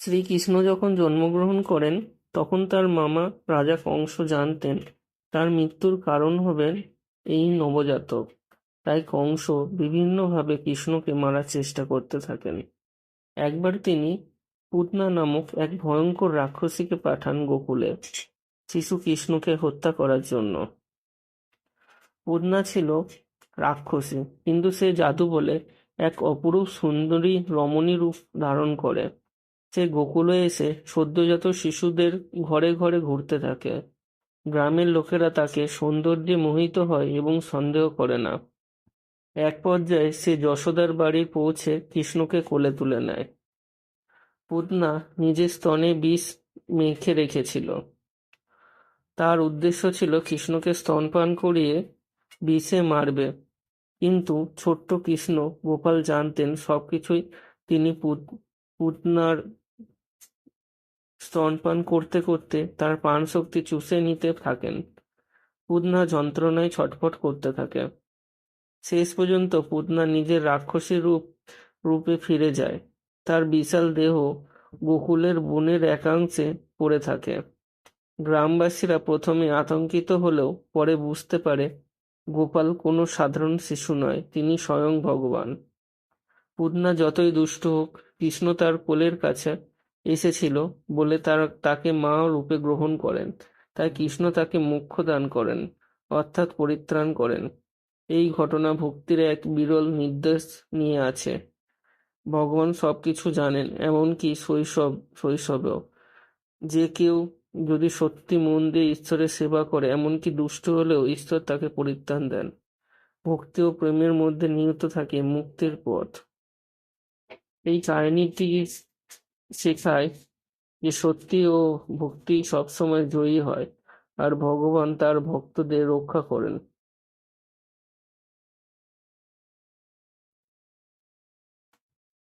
শ্রীকৃষ্ণ যখন জন্মগ্রহণ করেন, তখন তার মামা রাজা কংস জানতেন, তার মৃত্যুর কারণ হবেন এই নবজাতক। তাই কংস বিভিন্নভাবে কৃষ্ণকে মারার চেষ্টা করতে থাকেন। একবার তিনি পূতনা নামক এক ভয়ঙ্কর রাক্ষসীকে পাঠান গোকুলে শিশু কৃষ্ণকে হত্যা করার জন্য। পুতনা ছিল রাক্ষসী, কিন্তু সে জাদু বলে এক অপরূপ সুন্দরী রমণী রূপ ধারণ করে। সে গোকুলে এসে সদ্যজাত শিশুদের ঘরে ঘরে ঘুরতে থাকে। গ্রামের লোকেরা তাকে সৌন্দর্যে মোহিত হয় এবং সন্দেহ করে না। এক পর্যায়ে সে যশোদার বাড়ি পৌঁছে কৃষ্ণকে কোলে তুলে নেয়। পুতনা নিজের স্তনে বিষ মেখে রেখেছিল। তার উদ্দেশ্য ছিল কৃষ্ণকে স্তনপান করিয়ে বিষে মারবে। কিন্তু ছোট্ট কৃষ্ণ গোপাল জানতেন সবকিছুই তিনি পূতনার স্তনপান করতে করতে তার প্রাণশক্তি চুষে নিতে থাকেন। পূতনা যন্ত্রণায় ছটফট করতে থাকে। শেষ পর্যন্ত পূতনা নিজের রাক্ষসী রূপ, রূপে ফিরে যায়। তার বিশাল দেহ গোকুলের বনের একাংশে পড়ে থাকে। গ্রামবাসীরা প্রথমে আতঙ্কিত হলেও পরে বুঝতে পারে, গোপাল কোনো সাধারণ শিশু নয়, তিনি স্বয়ং ভগবান। পূতনা যতই দুষ্ট হোক, কৃষ্ণ তার কোলের কাছে এসেছিল বলে তার তাকে মা রূপে গ্রহণ করেন। তাই কৃষ্ণ তাকে মোক্ষ দান করেন, অর্থাৎ পরিত্রাণ করেন। এই ঘটনা ভক্তির এক বিরল নির্দেশ নিয়ে আছে। ভগবান সবকিছু জানেন, এমনকি শৈশব, শৈশবেও। যে কেউ যদি সত্যি মন দিয়ে ঈশ্বরের সেবা করে, এমনকি দুষ্ট হলেও ঈশ্বর তাকে পরিত্রাণ দেন। ভক্তি ও প্রেমের মধ্যে নিহিত থাকে মুক্তির পথ। এই কাহিনীটি শেখায় যে সত্যি ও ভক্তি সবসময় জয়ী হয়। আর ভগবান তার ভক্তদের রক্ষা করেন।